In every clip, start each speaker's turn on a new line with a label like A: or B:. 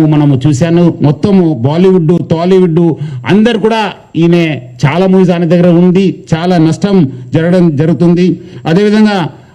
A: మనము చూశాను. మొత్తము బాలీవుడ్ టాలీవుడ్ అందరు కూడా ఈయన చాలా మూవీస్ ఆయన దగ్గర ఉంది. చాలా నష్టం జరగడం జరుగుతుంది. అదేవిధంగా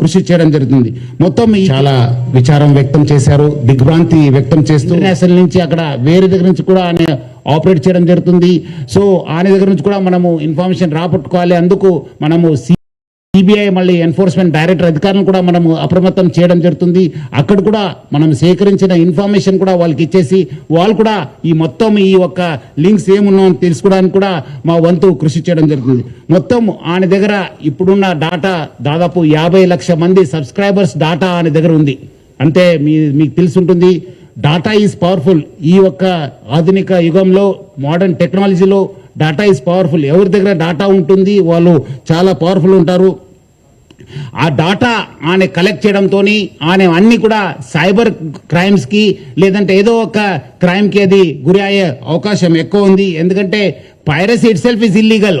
A: కృషి చేయడం జరుగుతుంది. మొత్తం చాలా విచారం వ్యక్తం చేశారు దిగ్భ్రాంతి వ్యక్తం చేస్తూ నేషనల్ నుంచి అక్కడ వేరే దగ్గర నుంచి కూడా ఆయన ఆపరేట్ చేయడం జరుగుతుంది. సో ఆయన దగ్గర నుంచి కూడా మనము ఇన్ఫర్మేషన్ రాపట్టుకోవాలి అందుకు మనము సిబిఐ మళ్ళీ ఎన్ఫోర్స్మెంట్ డైరెక్టర్ అధికారులను కూడా మనము అప్రమత్తం చేయడం జరుగుతుంది. అక్కడ కూడా మనం సేకరించిన ఇన్ఫర్మేషన్ కూడా వాళ్ళకి ఇచ్చేసి వాళ్ళు కూడా ఈ మొత్తం ఈ ఒక్క లింక్స్ ఏమున్నా తెలుసుకోవడానికి కూడా మా వంతు కృషి చేయడం జరుగుతుంది. మొత్తం ఆయన దగ్గర ఇప్పుడున్న డాటా దాదాపు యాభై లక్ష మంది సబ్స్క్రైబర్స్ డాటా ఆయన దగ్గర ఉంది. అంటే మీ మీకు తెలుసుంటుంది డాటా ఈజ్ పవర్ఫుల్. ఈ యొక్క ఆధునిక యుగంలో మోడర్న్ టెక్నాలజీలో డాటా ఈజ్ పవర్ఫుల్ ఎవరి దగ్గర డాటా ఉంటుంది వాళ్ళు చాలా పవర్ఫుల్ ఉంటారు. ఆ డాటా ఆమె కలెక్ట్ చేయడంతో ఆమె అన్ని కూడా సైబర్ క్రైమ్స్కి లేదంటే ఏదో ఒక క్రైమ్కి అది గురి అయ్యే అవకాశం ఎక్కువ ఉంది. ఎందుకంటే piracy itself is illegal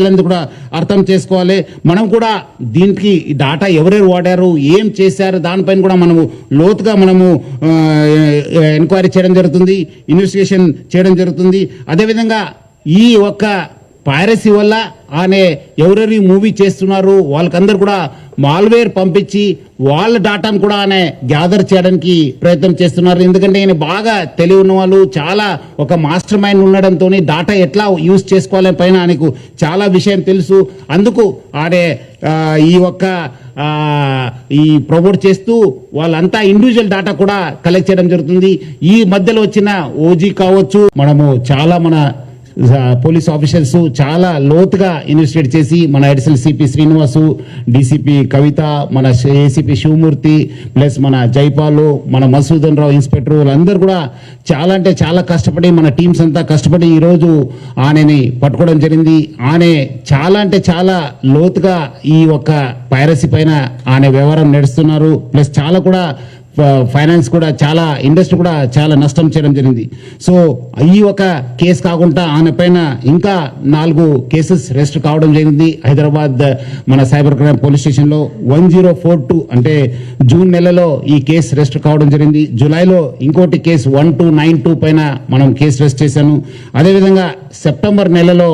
A: ప్రజలందరూ కూడా అర్థం చేసుకోవాలి. మనం కూడా దీనికి డాటా ఎవరెవరు వాడారు ఏం చేశారు దానిపైన కూడా మనము లోతుగా మనము ఎంక్వైరీ చేయడం జరుగుతుంది ఇన్వెస్టిగేషన్ చేయడం జరుగుతుంది. అదేవిధంగా ఈ ఒక్క పైరసీ వల్ల ఆమె ఎవరెవరి మూవీ చేస్తున్నారు వాళ్ళకందరూ కూడా మాల్వేర్ పంపించి వాళ్ళ డాటాను కూడా ఆయన గ్యాదర్ చేయడానికి ప్రయత్నం చేస్తున్నారు. ఎందుకంటే ఆయన బాగా తెలివి ఉన్న వాళ్ళు చాలా ఒక మాస్టర్ మైండ్ ఉండడంతో డాటా ఎట్లా యూజ్ చేసుకోవాలని పైన ఆయనకు చాలా విషయం తెలుసు. అందుకు ఆడే ఈ ఒక్క ఈ ప్రమోట్ చేస్తూ వాళ్ళంతా ఇండివిజువల్ డాటా కూడా కలెక్ట్ చేయడం జరుగుతుంది. ఈ మధ్యలో వచ్చిన ఓజీ కావచ్చు మనము చాలా మన పోలీస్ ఆఫీసర్స్ చాలా లోతుగా ఇన్వెస్టిగేట్ చేసి మన additional CP Srinivasu DCP Kavitha మన ఏసీపీ శివమూర్తి ప్లస్ మన జైపాలు మన మసూదన్ రావు ఇన్స్పెక్టర్ వాళ్ళందరూ కూడా చాలా అంటే చాలా కష్టపడి మన టీమ్స్ అంతా కష్టపడి ఈరోజు ఆయనని పట్టుకోవడం జరిగింది. ఆనే చాలా అంటే చాలా లోతుగా ఈ ఒక్క పైరసీ పైన ఆయన వ్యవహారం నడుస్తున్నారు. ప్లస్ చాలా కూడా ఫైనాన్స్ కూడా చాలా ఇండస్ట్రీ కూడా చాలా నష్టం చేయడం జరిగింది. సో ఈ ఒక కేసు కాకుండా ఆమె పైన ఇంకా నాలుగు కేసెస్ రెస్ట్ కావడం జరిగింది. హైదరాబాద్ మన సైబర్ క్రైమ్ పోలీస్ స్టేషన్లో వన్ జీరో ఫోర్ టూ అంటే జూన్ నెలలో ఈ కేసు రెస్ట్ కావడం జరిగింది. జూలైలో ఇంకోటి కేసు వన్ టూ నైన్ టూ పైన మనం కేసు రెస్ట్ చేశాను. అదేవిధంగా సెప్టెంబర్ నెలలో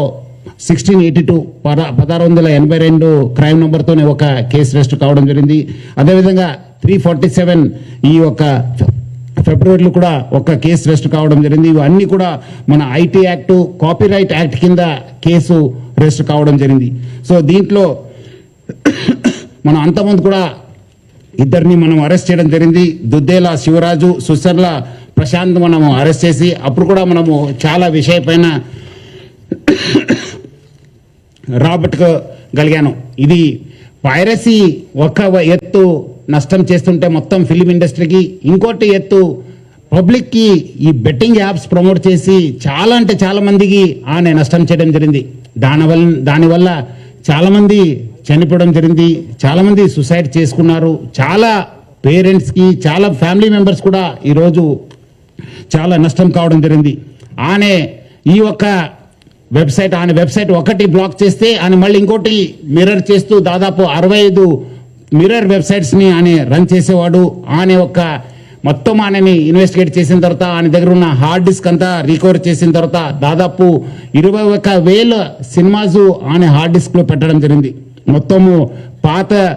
A: సిక్స్టీన్ ఎయిటీ టూ పద పదహారు వందల ఎనభై రెండు క్రైమ్ నెంబర్తోనే ఒక కేసు రెస్ట్ కావడం జరిగింది. అదేవిధంగా త్రీ ఫార్టీ సెవెన్ ఈ యొక్క ఫిబ్రవరిలో కూడా ఒక కేసు రెస్ట్ కావడం జరిగింది. ఇవన్నీ కూడా మన ఐటీ యాక్ట్ కాపీరైట్ యాక్ట్ కింద కేసు రెస్ట్ కావడం జరిగింది. సో దీంట్లో మనం అంతమంది కూడా ఇద్దరిని మనం అరెస్ట్ చేయడం జరిగింది. దుద్దేల శివరాజు సుశర్ల ప్రశాంత్ మనము అరెస్ట్ చేసి అప్పుడు కూడా మనము చాలా విషయపైన రాబట్టుకోగలిగాను ఇది పైరసీ ఒక ఎత్తు నష్టం చేస్తుంటే మొత్తం ఫిలిం ఇండస్ట్రీకి ఇంకోటి ఎత్తు పబ్లిక్కి ఈ బెట్టింగ్ యాప్స్ ప్రమోట్ చేసి చాలా అంటే చాలామందికి ఆమె నష్టం చేయడం జరిగింది. దానివల్ల దానివల్ల చాలామంది చనిపోవడం జరిగింది. చాలామంది సుసైడ్ చేసుకున్నారు. చాలా పేరెంట్స్కి చాలా ఫ్యామిలీ మెంబర్స్ కూడా ఈరోజు చాలా నష్టం కావడం జరిగింది. ఆనే ఈ ఒక్క వెబ్సైట్ ఆయన వెబ్సైట్ ఒకటి బ్లాక్ చేస్తే ఆయన మళ్ళీ ఇంకోటి మిర్రర్ చేస్తూ దాదాపు అరవై ఐదు మిర్రర్ వెబ్సైట్స్ని ఆయన రన్ చేసేవాడు. ఆయన ఒక మొత్తం ఆయనని ఇన్వెస్టిగేట్ చేసిన తర్వాత ఆయన దగ్గర ఉన్న హార్డ్ డిస్క్ అంతా రికవర్ చేసిన తర్వాత దాదాపు ఇరవై ఒక వేల సినిమాస్ ఆయన హార్డ్ డిస్క్లో పెట్టడం జరిగింది. మొత్తము పాత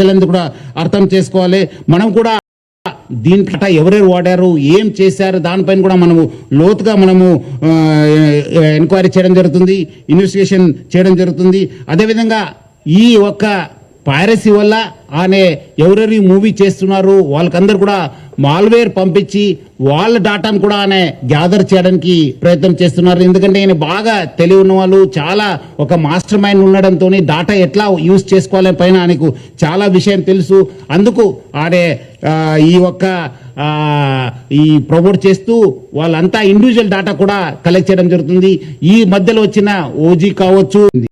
A: ప్రజలందరూ కూడా అర్థం చేసుకోవాలి. మనం కూడా దీంట్లో ఎవరెవరు వాడారు ఏం చేశారు దానిపైన కూడా మనము లోతుగా మనము ఎంక్వైరీ చేయడం జరుగుతుంది ఇన్వెస్టిగేషన్ చేయడం జరుగుతుంది. అదేవిధంగా ఈ ఒక్క పైరసీ వల్ల ఆనే ఎవరెవరి మూవీ చేస్తున్నారు వాళ్ళకందరూ కూడా మాల్వేర్ పంపించి వాళ్ళ డాటాను కూడా ఆయన గ్యాదర్ చేయడానికి ప్రయత్నం చేస్తున్నారు. ఎందుకంటే ఆయన బాగా తెలివి ఉన్న వాళ్ళు చాలా ఒక మాస్టర్ మైండ్ ఉండడంతో డాటా ఎట్లా యూజ్ చేసుకోవాలని పైన ఆయనకు చాలా విషయం తెలుసు. అందుకు ఆడే ఈ ఒక్క ఈ ప్రమోట్ చేస్తూ వాళ్ళంతా ఇండివిజువల్ డాటా కూడా కలెక్ట్ చేయడం జరుగుతుంది. ఈ మధ్యలో వచ్చిన ఓజీ కావచ్చు.